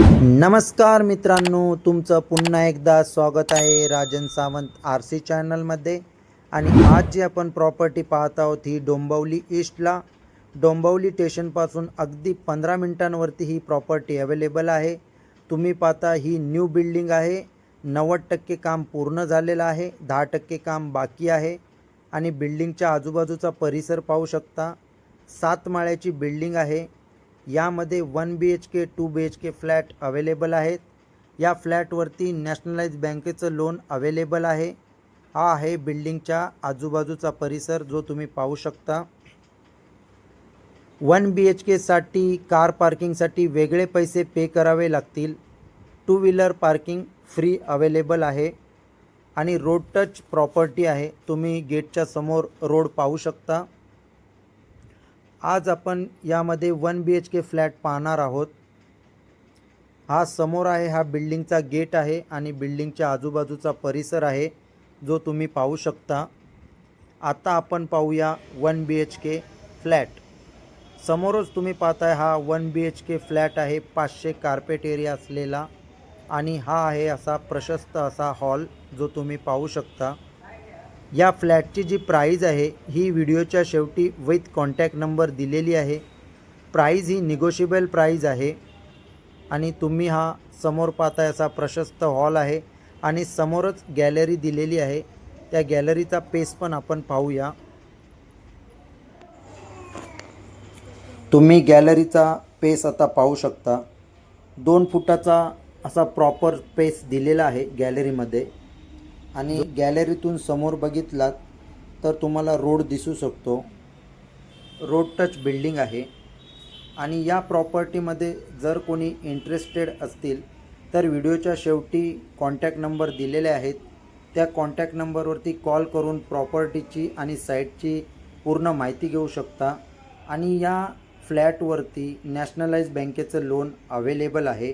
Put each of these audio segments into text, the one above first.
नमस्कार मित्रांनो तुमचं पुन्हा एकदा स्वागत आहे राजन सावंत आर सी चॅनलमध्ये आणि आज जी आपण प्रॉपर्टी पाहत आहोत ही डोंबवली ईस्टला डोंबवली स्टेशनपासून अगदी पंधरा मिनिटांवरती ही प्रॉपर्टी अवेलेबल आहे. तुम्ही पाहता ही न्यू बिल्डिंग आहे. नव्वद टक्के काम पूर्ण झालेलं आहे. दहा टक्के काम बाकी आहे. आणि बिल्डिंगच्या आजूबाजूचा परिसर पाहू शकता. सात माळ्याची बिल्डिंग आहे. यामध्ये one B H K two B H K flat available आहेत. या फ्लॅटवरती नॅशनलाइज बँकेचं लोन अवेलेबल आहे. हा आहे बिल्डिंगच्या आजूबाजूचा परिसर जो तुम्ही पाहू शकता. वन बी एच केसाठी कार पार्किंगसाठी वेगळे पैसे पे करावे लागतील. Two wheeler parking free available आहे. आणि रोड टच प्रॉपर्टी आहे. तुम्ही गेटच्या समोर रोड पाहू शकता. आज आपण यामध्ये one B H K flat पाहणार आहोत. हा समोर आहे हा बिल्डिंगचा गेट आहे आणि बिल्डिंगच्या आजूबाजूचा परिसर आहे जो तुम्ही पाहू शकता. आता आपण पाहूया one B H K flat. समोरच तुम्ही पाहताय हा one B H K flat आहे पाचशे कार्पेट एरिया असलेला आणि हा आहे असा प्रशस्त असा हॉल जो तुम्ही पाहू शकता. या फ्लॅटची जी प्राईज आहे ही व्हिडिओच्या शेवटी विथ कॉन्टॅक्ट नंबर दिलेली आहे. प्राईज ही निगोशिएबल प्राईज आहे आणि तुम्ही हा समोर पाहताय असा प्रशस्त हॉल आहे आणि समोरच गॅलरी दिलेली आहे. त्या गॅलरीचा पेस पण आपण पाहूया. तुम्ही गॅलरीचा पेस आता पाहू शकता. दोन फुटाचा असा प्रॉपर पेस दिलेला आहे गॅलरीमध्ये. आणि गॅलरीतून समोर बघितलात तर तुम्हाला रोड दिसू शकतो. रोड टच बिल्डिंग आहे. आणि या प्रॉपर्टीमध्ये जर कोणी इंटरेस्टेड असतील तर व्हिडिओच्या शेवटी कॉन्टॅक्ट नंबर दिलेले आहेत. त्या कॉन्टॅक्ट नंबरवरती कॉल करून प्रॉपर्टीची आणि साईटची पूर्ण माहिती घेऊ शकता. आणि या फ्लॅटवरती नॅशनलाइज बँकेचं लोन अवेलेबल आहे.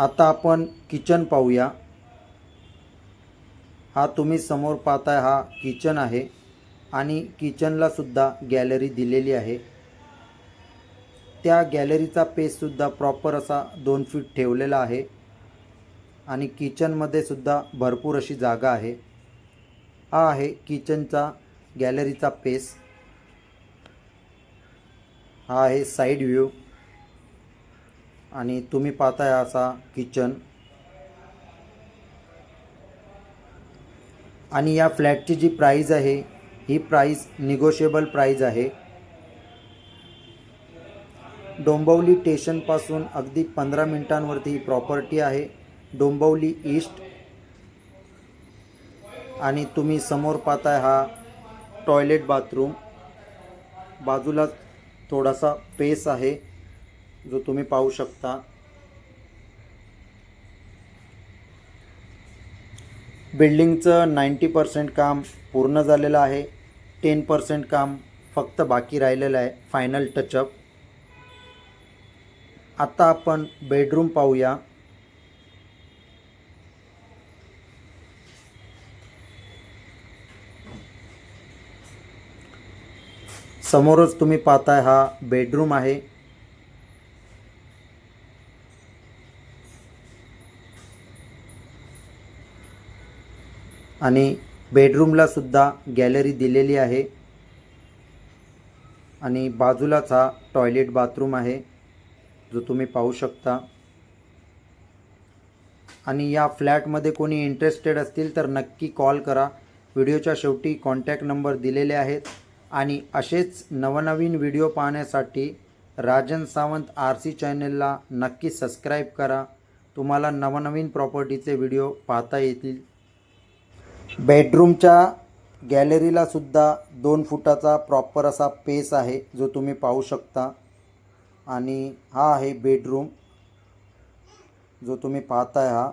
आता आपण किचन पाहूया. हा तुम्ही समोर पाहताय हा किचन आहे आणि किचनला सुद्धा गॅलरी दिलेली आहे. त्या गॅलरीचा पेससुद्धा प्रॉपर असा दोन फीट ठेवलेला आहे आणि किचनमध्ये सुद्धा भरपूर अशी जागा आहे. हा आहे किचनचा गॅलरीचा पेस हा आहे साईड व्ह्यू आणि तुम्ही पाहताय असा किचन आणि या फ्लॅटची जी प्राईज आहे ही प्राईज निगोशिएबल प्राईज आहे. डोंबवली स्टेशनपासून अगदी पंधरा मिनिटांवरती ही प्रॉपर्टी आहे. डोंबवली ईस्ट आणि तुम्ही समोर पाहताय हा टॉयलेट बाथरूम बाजूला थोडासा पेस आहे. जो तुम्ही पाहू शकता. बिल्डिंगचं नाईंटी पर्सेंट काम पूर्ण झालेलं आहे. टेन पर्सेंट काम फक्त बाकी राहिलेलं आहे. फायनल टचअप आता आपण बेडरूम पाहूया. समोरच तुम्ही पाहताय हा बेडरूम आहे. आणि बेडरूमला सुद्धा गॅलरी दिलेली आहे. आणि बाजूलाच हा टॉयलेट बाथरूम आहे जो तुम्ही पाहू शकता. आणि या फ्लॅटमध्ये कोणी इंटरेस्टेड असतील तर नक्की कॉल करा. व्हिडिओच्या शेवटी कॉन्टॅक्ट नंबर दिलेले आहेत. आणि असेच नवनवीन व्हिडिओ पाहण्यासाठी राजन सावंत आर सी चॅनलला नक्की सबस्क्राईब करा. तुम्हाला नवनवीन प्रॉपर्टीचे व्हिडिओ पाहता येतील. बेडरूमच्या गॅलरीला सुद्धा दोन फुटाचा प्रॉपर असा पेस आहे जो तुम्ही पाहू शकता. आणि हा आहे बेडरूम जो तुम्ही पाहताय हा.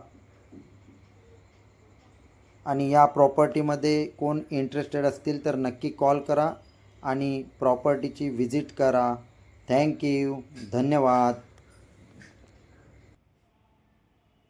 आणि या प्रॉपर्टीमध्ये कोण इंटरेस्टेड असतील तर नक्की कॉल करा आणि प्रॉपर्टीची व्हिजिट करा. थँक्यू धन्यवाद.